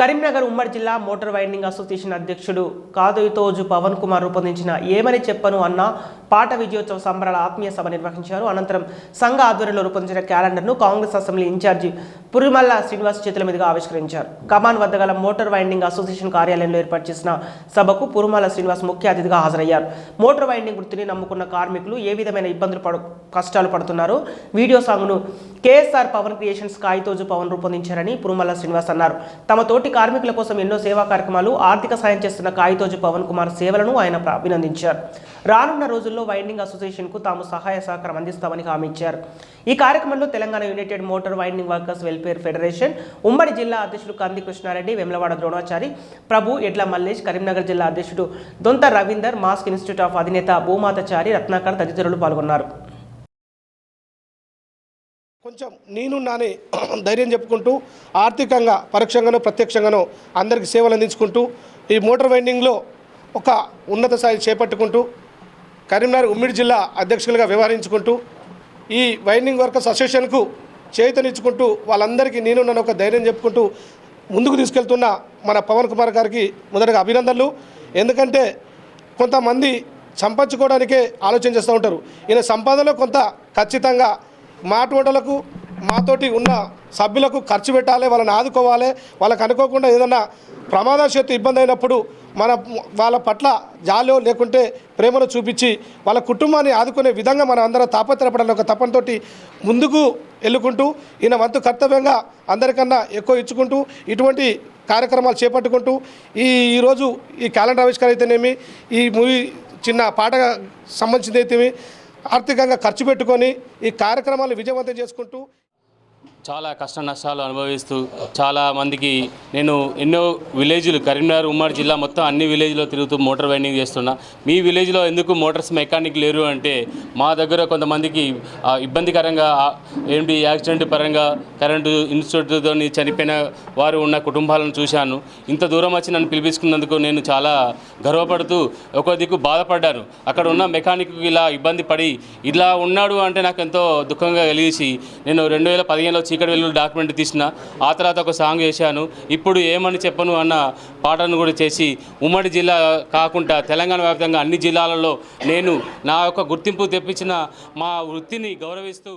కరీంనగర్ ఉమ్మడి జిల్లా motor winding association అధ్యక్షుడు కాదోయితోజు పవన్ కుమార్ రూపొందించిన ఏమని చెప్పను అన్న పాట విజయోత్సవ సంబరాల ఆత్మీయ సభ నిర్వహించారు. అనంతరం సంఘ ఆధ్వర్యంలో రూపొందించిన క్యాలెండర్ను Congress assembly incharge Purimalla Srinivas చేతుల మీదుగా ఆవిష్కరించారు. కమాన్ వద్ద గల మోటార్ వైండింగ్ అసోసియేషన్ కార్యాలయంలో ఏర్పాటు చేసిన సభకు పురుమల శ్రీనివాస్ ముఖ్య అతిథిగా హాజరయ్యారు. మోటార్ వైండింగ్ వృత్తిని నమ్ముకున్న కార్మికులు ఏ విధమైన ఇబ్బందులు పడు కష్టాలు పడుతున్నారు? వీడియో సాంగ్ను కేఎస్ఆర్ పవన్ క్రియేషన్స్ కాయితోజు పవన్ రూపొందించారని పురుమల్ల శ్రీనివాస్ అన్నారు. తమ తోటి కార్మికుల కోసం ఎన్నో సేవా కార్యక్రమాలు ఆర్థిక సాయం చేస్తున్న కాయితోజు పవన్ కుమార్ సేవలను ఆయన అభినందించారు. రానున్న రోజుల్లో వైండింగ్ అసోసియేషన్కు తాము సహాయ సహకారం అందిస్తామని హామీ ఇచ్చారు. ఈ కార్యక్రమంలో Telangana united motor winding workers welfare federation ఉమ్మడి జిల్లా అధ్యక్షుడు కంది కృష్ణారెడ్డి వెమ్లవాడ ద్రోణాచారి ప్రభు ఎడ్ల మల్లేష్ కరీంనగర్ జిల్లా అధ్యక్షుడు Donta Ravinder mask institute of అధినేత భూమాతచారి రత్నాకర్ తదితరులు పాల్గొన్నారు. కొంచెం నేను నానే ధైర్యం చెప్పుకుంటూ ఆర్థికంగా పరోక్షంగానో ప్రత్యక్షంగానో అందరికి సేవలు అందించుకుంటూ ఈ మోటార్ వైండింగ్లో ఒక ఉన్నత స్థాయి చేపట్టుకుంటూ కరీంనగర్ ఉమ్మిడి జిల్లా అధ్యక్షులుగా వ్యవహరించుకుంటూ ఈ వైండింగ్ వర్కర్స్ అసోసియేషన్కు చేతనిచ్చుకుంటూ వాళ్ళందరికీ నేను నన్ను ఒక ధైర్యం చెప్పుకుంటూ ముందుకు తీసుకెళ్తున్న మన పవన్ కుమార్ గారికి మొదటగా అభినందనలు. ఎందుకంటే కొంతమంది సంపాదించుకోవడానికే ఆలోచన చేస్తూ ఉంటారు. ఈయన సంపాదనలో కొంత ఖచ్చితంగా మాటోటలకు మాతోటి ఉన్న సభ్యులకు ఖర్చు పెట్టాలి వాళ్ళని ఆదుకోవాలి వాళ్ళకి అనుకోకుండా ఏదైనా ప్రమాదశత్తు ఇబ్బంది అయినప్పుడు మన వాళ్ళ పట్ల జాలో లేకుంటే ప్రేమను చూపించి వాళ్ళ కుటుంబాన్ని ఆదుకునే విధంగా మనం అందరం తాపత్రపడాలి ఒక తపనతోటి ముందుకు వెళ్ళుకుంటూ ఈయన వంతు కర్తవ్యంగా అందరికన్నా ఎక్కువ ఇచ్చుకుంటూ ఇటువంటి కార్యక్రమాలు చేపట్టుకుంటూ ఈ ఈరోజు ఈ క్యాలెండర్ ఆవిష్కారం అయితేనేమి ఈ మూవీ చిన్న పాట సంబంధించింది అయితేమి ఆర్థికంగా ఖర్చు పెట్టుకొని ఈ కార్యక్రమాలు విజయవంతం చేసుకుంటూ చాలా కష్ట నష్టాలు అనుభవిస్తూ చాలా మందికి నేను ఎన్నో విలేజ్లు కరీంనగర్ ఉమ్మడి జిల్లా మొత్తం అన్ని విలేజ్లో తిరుగుతూ మోటార్ వైండింగ్ చేస్తున్నా. మీ విలేజ్లో ఎందుకు మోటార్స్ మెకానిక్ లేరు అంటే మా దగ్గర కొంతమందికి ఇబ్బందికరంగా ఏంటి యాక్సిడెంట్ పరంగా కరెంటు ఇన్స్టిట్యూట్తో చనిపోయిన వారు ఉన్న కుటుంబాలను చూశాను. ఇంత దూరం వచ్చి నన్ను పిలిపించుకున్నందుకు నేను చాలా గర్వపడుతూ ఒక దిక్కు బాధపడ్డాను. అక్కడ ఉన్న మెకానిక్ ఇలా ఇబ్బంది పడి ఇలా ఉన్నాడు అంటే నాకు ఎంతో దుఃఖంగా కలిగేసి నేను రెండు వేల పదిహేనులో చీకటి వెల్లుల్లి డాక్యుమెంట్ తీసిన ఆ తర్వాత ఒక సాంగ్ చేశాను ఇప్పుడు ఏమని చెప్పను అన్న పాటను కూడా చేసి ఉమ్మడి జిల్లా కాకుండా తెలంగాణ వ్యాప్తంగా అన్ని జిల్లాలలో నేను నా యొక్క గుర్తింపు తెప్పించిన మా వృత్తిని గౌరవిస్తూ